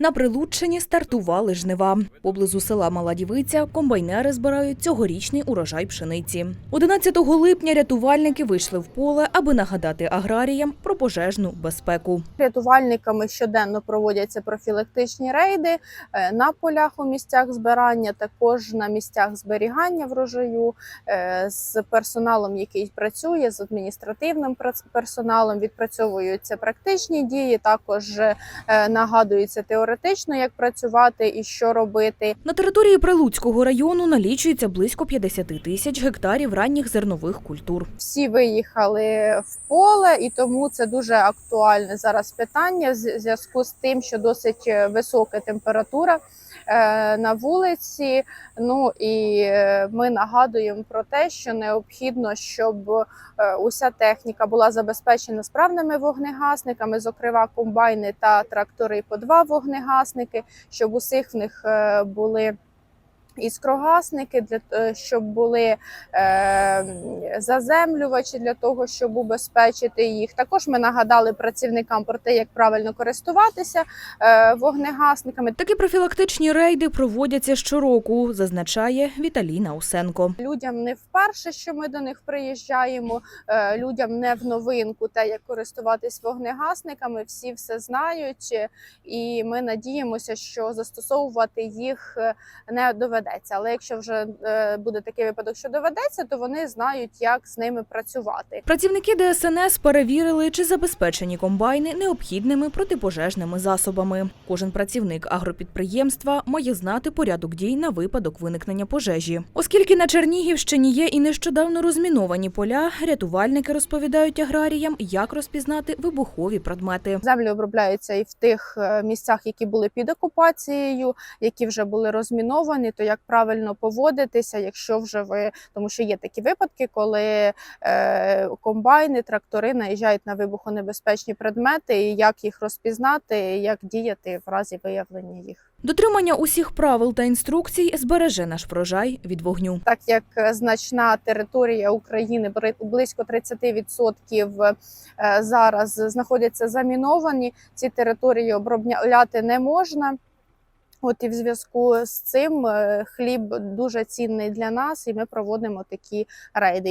На Прилуччині стартували жнива. Поблизу села Мала Дівиця комбайнери збирають цьогорічний урожай пшениці. 11 липня рятувальники вийшли в поле, аби нагадати аграріям про пожежну безпеку. Рятувальниками щоденно проводяться профілактичні рейди е, на полях у місцях збирання, також на місцях зберігання врожаю е, з персоналом, який працює, з адміністративним персоналом. Відпрацьовуються практичні дії. Також е, нагадується теоретично, як працювати і що робити. На території Прилуцького району налічується близько 50 тисяч гектарів ранніх зернових культур. всі виїхали в поле, і тому це дуже актуальне зараз питання з зв'язку з тим, що досить е, висока температура е, на вулиці. Ну і е, ми нагадуємо про те, що необхідно, щоб уся техніка була забезпечена справними вогнегасниками, зокрема комбайни та трактори по два вогнегасники, щоб усіх в них е, були. Іскрогасники для е, щоб були е, заземлювачі для того, щоб убезпечити їх. Також ми нагадали працівникам про те, як правильно користуватися е, вогнегасниками. Такі профілактичні рейди проводяться щороку, зазначає Віталіна Усенко. Людям не вперше, що ми до них приїжджаємо. е, Людям не в новинку те, як користуватись вогнегасниками. Всі все знають, і ми надіємося, що застосовувати їх е, не доведеться. Але якщо вже е, буде такий випадок, що доведеться, то вони знають, як з ними працювати. Працівники ДСНС перевірили, чи забезпечені комбайни необхідними протипожежними засобами. Кожен працівник агропідприємства має знати порядок дій на випадок виникнення пожежі. Оскільки на Чернігівщині є і нещодавно розміновані поля, рятувальники розповідають аграріям, як розпізнати вибухові предмети. Землі обробляються і в тих е, місцях, які були під окупацією, які вже були розміновані, то як правильно поводитися, якщо вже ви, тому що є такі випадки, коли е, комбайни, трактори наїжджають на вибухонебезпечні предмети, і як їх розпізнати, і як діяти в разі виявлення їх. Дотримання усіх правил та інструкцій збереже наш врожай від вогню. Так як е, значна територія України, близько 30% е, зараз знаходяться заміновані, ці території обробляти не можна. От і в зв'язку з цим е, хліб дуже цінний для нас, і ми проводимо такі рейди.